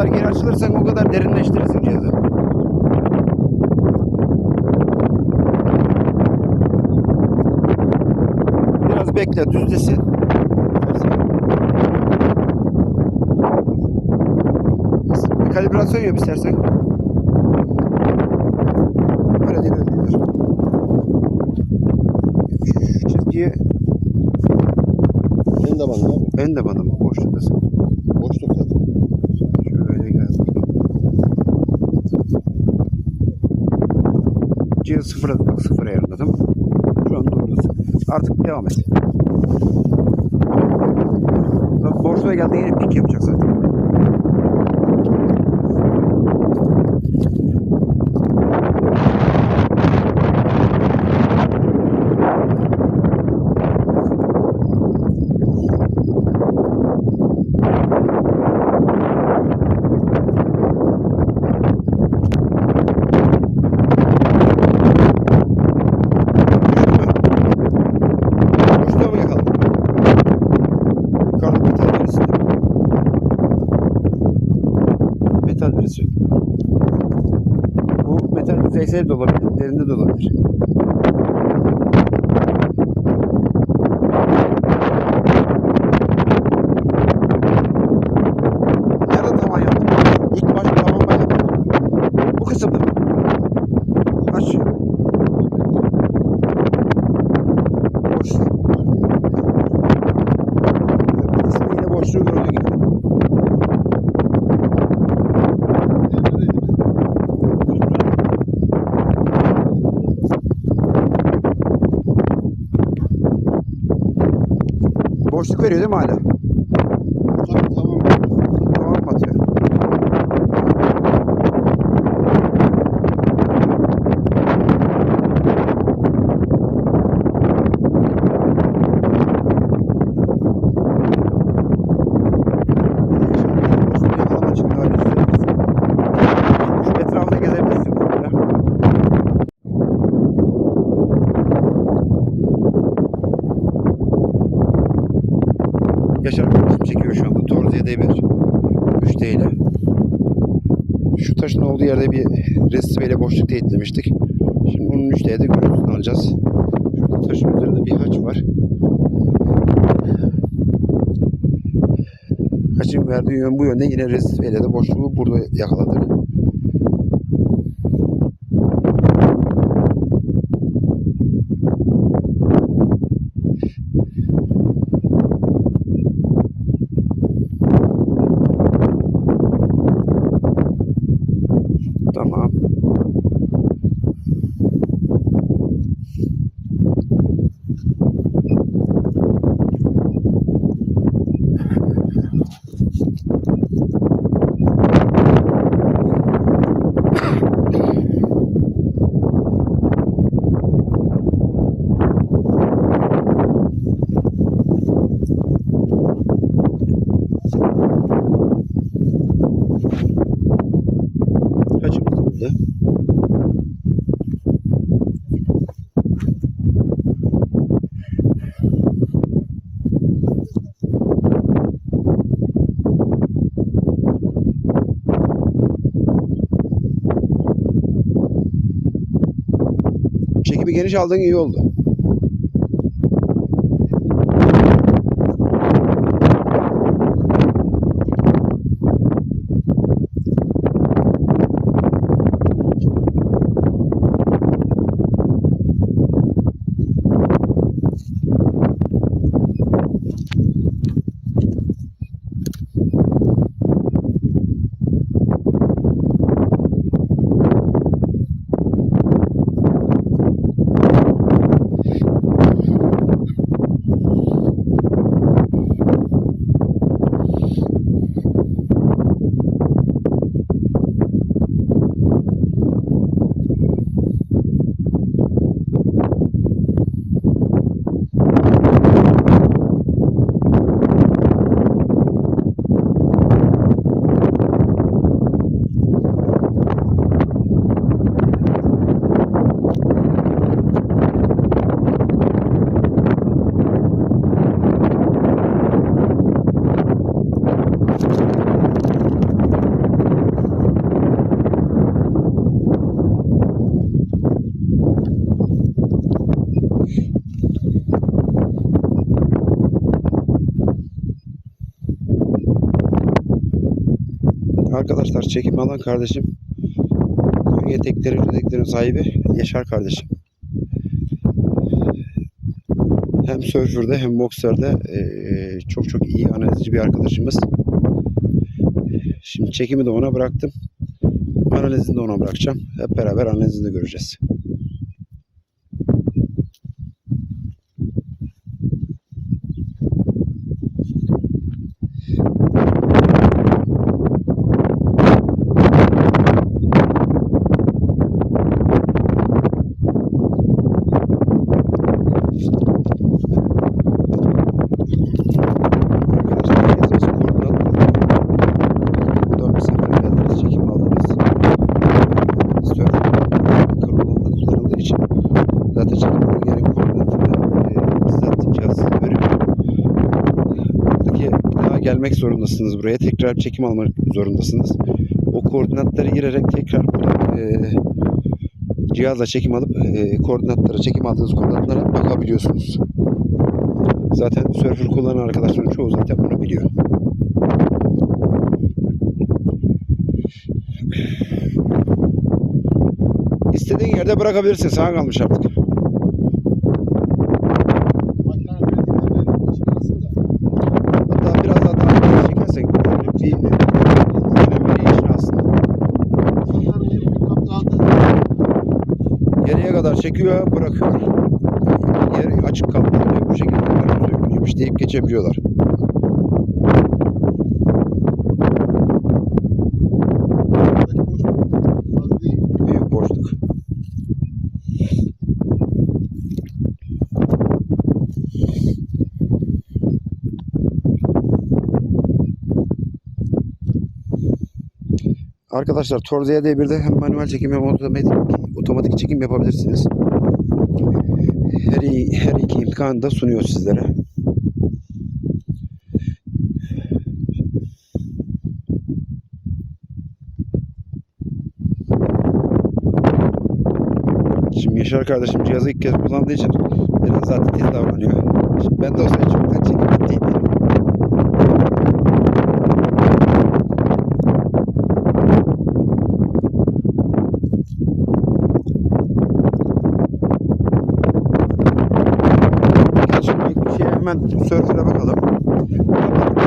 kadar geri açılırsan o kadar derinleştirirsin cihazı. Biraz bekle düzlesin. Bir kalibrasyon yap istersen. Öyle değil öyle değil. Şu En de abi. ön de mı boşluktasın? Boşluk zaten. Şöyle geldik. Cihaz sıfıra bak sıfır ayarladım. Şu an doğrudasın. Artık devam et. Bak borsaya geldi yine pik yapacak zaten. Boşluğa mı yakaladın? Yukarıda metal verisi. Metal verisi. Bu yüzeysel de olabilir, derinde de olabilir. Nerede tavan yaptın? İlk baş tavan ben yaptım. Bu kısımda. Aç. Boş. Kısmı yine boşluğu gördüğü gibi. Veriyor değil mi hala? Tamam. tamam. Tamam mı atıyor? Yakalama çıktı, hadi üstüne. Şu Etrafında gezebilirsin komple. Yaşar arkadaşım çekiyor şu anda. Torziye D1. 3D ile. Şu taşın olduğu yerde bir resive ile boşluk teyitlemiştik. Şimdi onun 3D'de görüntüsünü alacağız. Şurada taşın üzerinde bir haç var. Haçın verdiği yön bu yönde. Yine resive ile de boşluğu burada yakaladık. Tamam. Burada? Çekimi geniş aldığın iyi oldu. Arkadaşlar çekim alan kardeşim Konya Tekleri Teklerin sahibi Yaşar kardeşim. Hem surfer'de hem bokserde eee, çok çok iyi analizci bir arkadaşımız. Şimdi çekimi de ona bıraktım. Analizini de ona bırakacağım. Hep beraber analizini de göreceğiz. Arkadaşlar herkes koordinat Buradan bir sefer geldiniz, çekim aldınız. Surf kullanıldığı kullanıldığı için zaten çekim alın gerek koordinatını e, bizzat cihaz veriyor. Buradaki bir daha zorundasınız buraya. Tekrar çekim almak zorundasınız. O koordinatları girerek tekrar e, cihazla çekim alıp e, koordinatlara, çekim aldığınız koordinatlara bakabiliyorsunuz. Zaten Surfer kullanan arkadaşların çoğu zaten bunu biliyor. İstediğin yerde bırakabilirsin. Sana kalmış artık. Makinenin verdiğinden çıkarsın da. Hatta biraz daha daha çekersen bir önemli için aslında. İnsanların yeri bir kapta aldı. Geriye kadar çekiyor, bırakıyor. Yeri açık kalmıyor. Bu şekilde sürgünüymüş deyip geçebiliyorlar. Buradaki boşluk az değil. Büyük boşluk. Arkadaşlar Torziye D1'de hem manuel çekim hem otomatik, otomatik çekim yapabilirsiniz. Her, iyi- her iki imkanı da sunuyor sizlere. Şimdi Yaşar kardeşim cihazı ilk kez kullandığı için biraz zaten tez davranıyor. Şimdi ben de olsaydı çoktan çekim ettiydi. Gel şimdi ilk bir şey hemen surfer'e bakalım.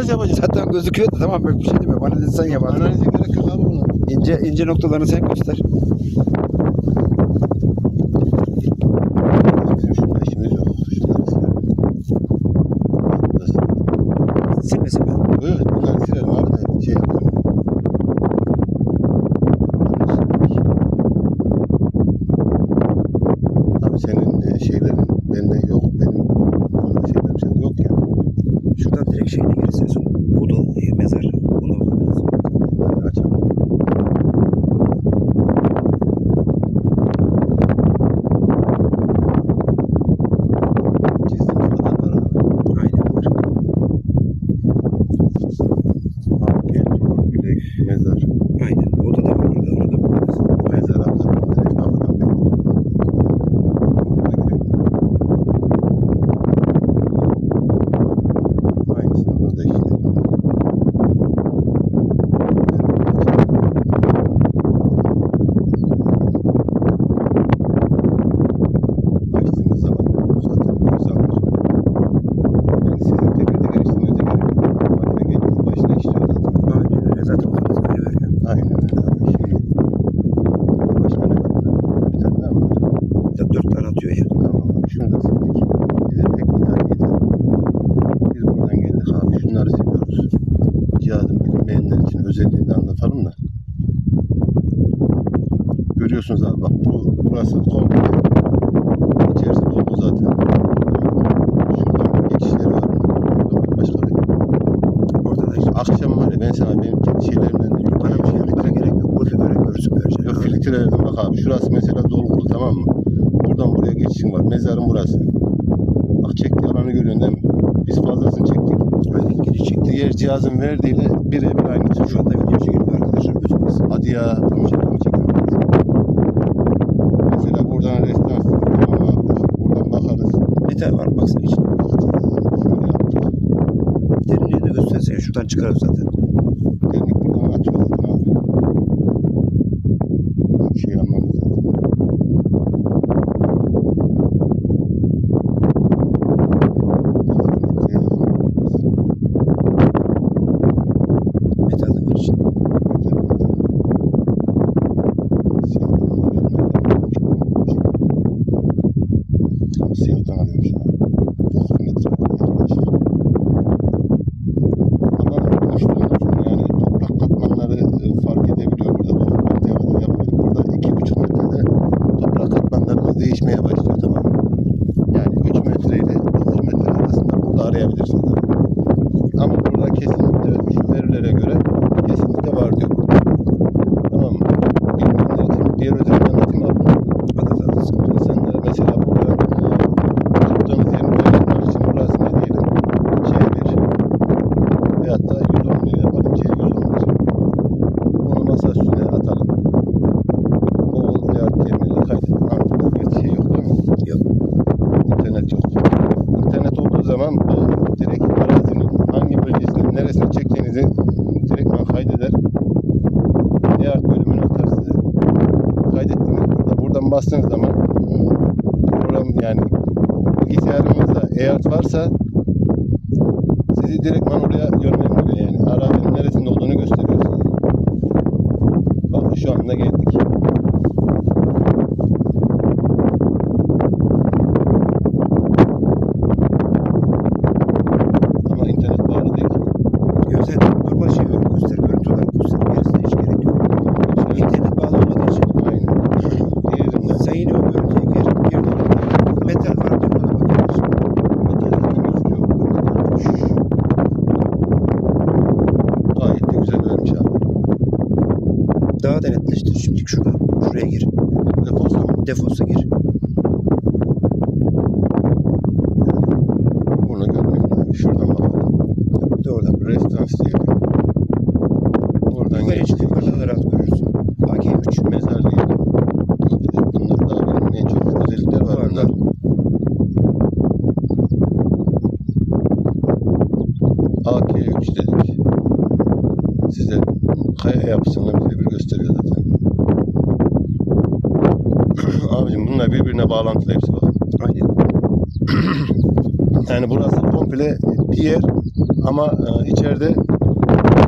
analiz yapacağız. Zaten gözüküyordu tamam böyle bir şey demiyorum. Analizini sen yap. Analiz gerek yok abi bunu. İnce, ince noktalarını sen göster. diğer cihazın verdiğiyle birebir aynısı. Şey. Şu anda video çekiliyor arkadaşlar gözükmesin. Hadi ya. Tamam çekiyor çekiyor. Mesela buradan restoran tamam Buradan bakarız. Metal var baksana içine. Derinliğini de gösterse şuradan çıkarız zaten. something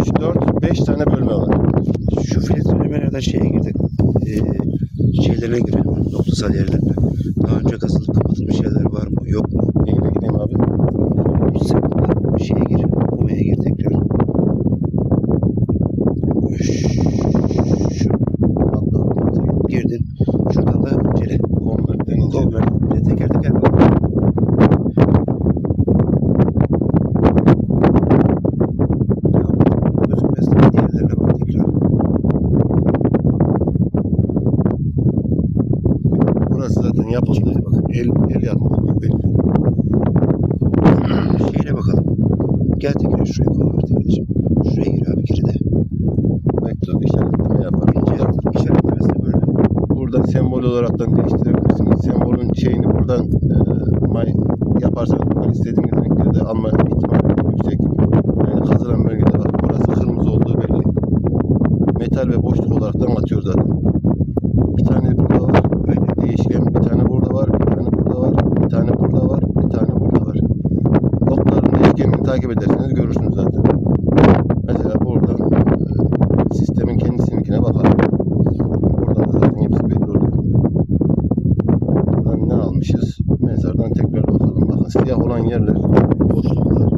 3, 4, 5 tane bölme var. Şu filtrelerden şeye girdik. Ee, şeylerine girelim. Noktasal yerlerine. Daha önce kazılıp kapatılmış yerler var mı? Yok mu? Neyle gideyim abi? Sen şeye gir. Oma'ya gir tekrar. Şu abla girdin. Şuradan da incele. Konvertten ince. Gol ver. Teker teker bak. Gözükmez. Diğerlerine bak tekrar. Burası zaten yapıldı. El, el yapma belli. Şeyine bakalım. Gel tekrar şuraya konvert edeceğim. Şuraya gir abi giride. Vektör işaretleme yapar. İnce işaretlemesini böyle. Buradan sembol olaraktan değiştirebilirsiniz. Sembolün şeyini buradan e, may yaparsanız buradan istediğiniz renklerde alma ihtimali yüksek. Yani kazılan bölgede bak burası kırmızı olduğu belli. Metal ve boşluk olaraktan atıyor zaten. Bir tane burada var. Böyle değişken. Bir tane burada var. Bir tane burada var. Bir tane burada var. Bir tane burada var. Okların değişkenini takip ederseniz görürsünüz zaten. Mesela buradan e, sistemin kendisininkine bakalım. Buradan da zaten hepsi belli oluyor. Buradan ne almışız? Mezardan tekrar bakalım. Bakın siyah olan yerler boşluklar.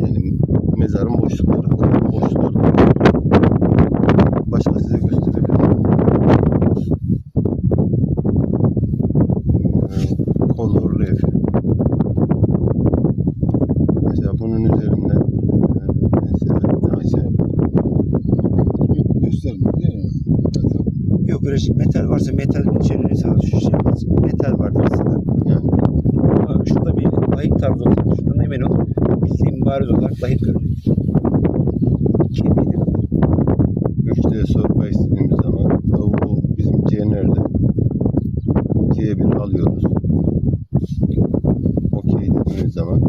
Yani mezarın boşlukları. Oranın boşlukları. Başka size gösterebilirim. Ee, Color ref. Mesela bunun üzerinden e, mesela ne açayım? göstermiyor değil mi? Şey. Metal varsa metal içeriğini şu şey. Metal vardır mesela. Yani Abi şurada bir layık tarzı olsa şuradan emin ol. Bildiğim bariz olarak layık görünüyor. Kemiğine kadar. 3D sorma istediğimiz zaman bu, bu bizim CNR'de C1 alıyoruz. OK dediğimiz zaman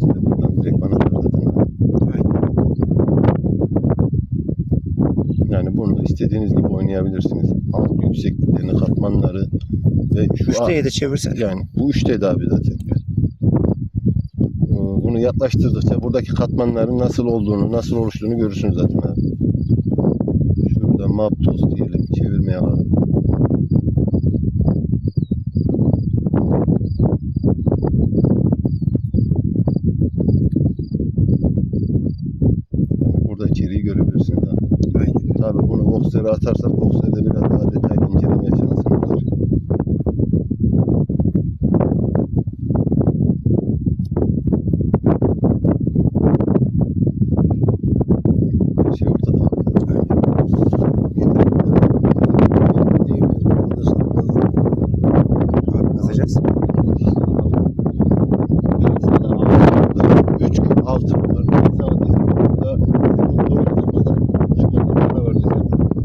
size buradan direkt bana zaten Aynen. yani bunu istediğiniz gibi oynayabilirsiniz. Alt yüksekliklerini, katmanları ve şu 3D'ye de çevirsen. Yani bu 3D abi zaten. Ee, Bunu yaklaştırdıkça buradaki katmanların nasıl olduğunu, nasıl oluştuğunu görürsünüz zaten abi. Şurada map toz diyelim, çevirmeye alalım. Yani burada içeriği görebilirsiniz abi. Aynen. Tabii bunu Voxer'e atarsak Voxer'de biraz daha detaylı incelemeye şansımız var. Her şey ortada. Abi kazacağız. 3 gün 6 bunlar. Ben sana desem burada doğru tutmadan şu kadar para var desem.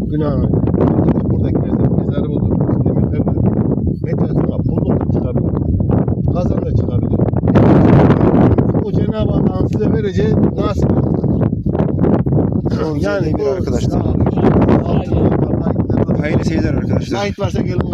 Günahı. Buradaki mezar, mezarı buldum. İçinde metal var. Metal sana pulluk da çıkabilir. Kazan da çıkabilir. O Cenab-ı Allah'ın size vereceği nasip. Yani bir arkadaşlar.